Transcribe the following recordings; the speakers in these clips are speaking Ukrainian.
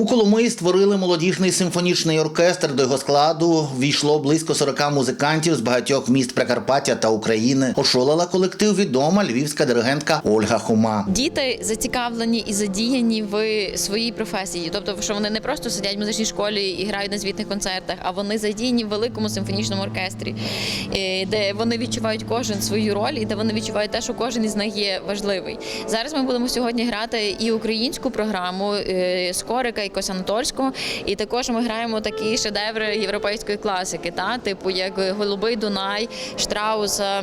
У Коломиї створили молодіжний симфонічний оркестр. До його складу війшло близько 40 музикантів з багатьох міст Прикарпаття та України. Очолила колектив відома львівська диригентка Ольга Хума. Діти зацікавлені і задіяні в своїй професії, тобто, що вони не просто сидять в музичній школі і грають на звітних концертах, а вони задіяні в великому симфонічному оркестрі, е, де вони відчувають кожен свою роль і де вони відчувають те, що кожен із них є важливий. Зараз ми будемо сьогодні грати і українську програму е, Скорика і Косанатольського, і також ми граємо такі шедеври європейської класики, та типу як Голубий Дунай, Штрауса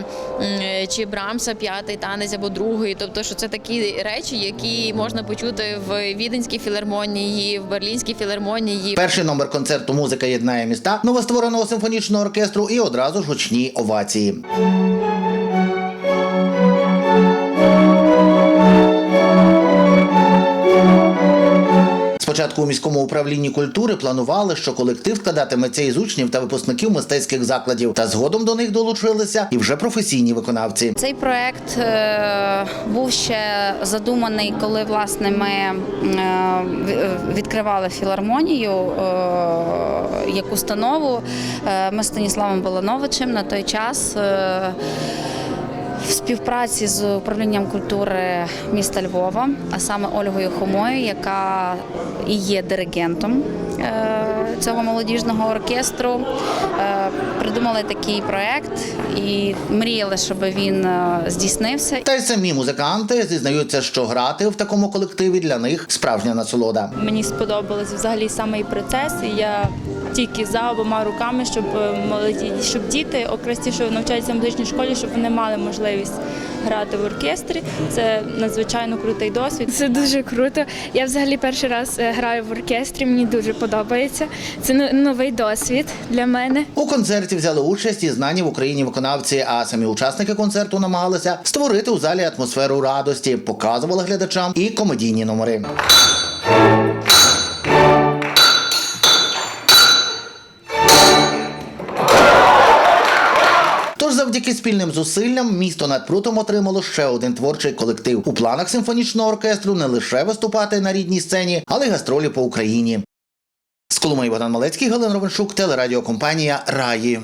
чи Брамса, п'ятий танець або другий. Тобто, що це такі речі, які можна почути в Віденській філармонії, в Берлінській філармонії. Перший номер концерту Музика єднає міста новоствореного симфонічного оркестру і одразу ж гучні овації. Спочатку у міському управлінні культури планували, що колектив складатиметься із учнів та випускників мистецьких закладів, та згодом до них долучилися і вже професійні виконавці. Цей проект е, був ще задуманий, коли власне ми е, відкривали філармонію е, як установу. Е, Ми з Станіславом Балановичем на той час. Співпраці з управлінням культури міста Львова, а саме Ольгою Хомою, яка і є диригентом е, цього молодіжного оркестру, е, придумали такий проект і мріяли, щоб він е, здійснився. Та й самі музиканти зізнаються, що грати в такому колективі для них справжня насолода. Мені сподобалось взагалі саме і процес. І я тільки за обома руками, щоб е, молоді, щоб діти, окрім ті, що навчаються в музичній школі, щоб вони мали можливість грати в оркестрі. Це надзвичайно крутий досвід. Це дуже круто. Я взагалі перший раз граю в оркестрі. Мені дуже подобається. Це новий досвід для мене. У концерті взяли участь і знані в Україні виконавці, а самі учасники концерту намагалися створити у залі атмосферу радості, показували глядачам і комедійні номери. Тож завдяки спільним зусиллям місто над прутом отримало ще один творчий колектив. У планах симфонічного оркестру не лише виступати на рідній сцені, але й гастролі по Україні. З Коломиї Богдан Малецький, Галина Ровеншук, телерадіокомпанія Раї.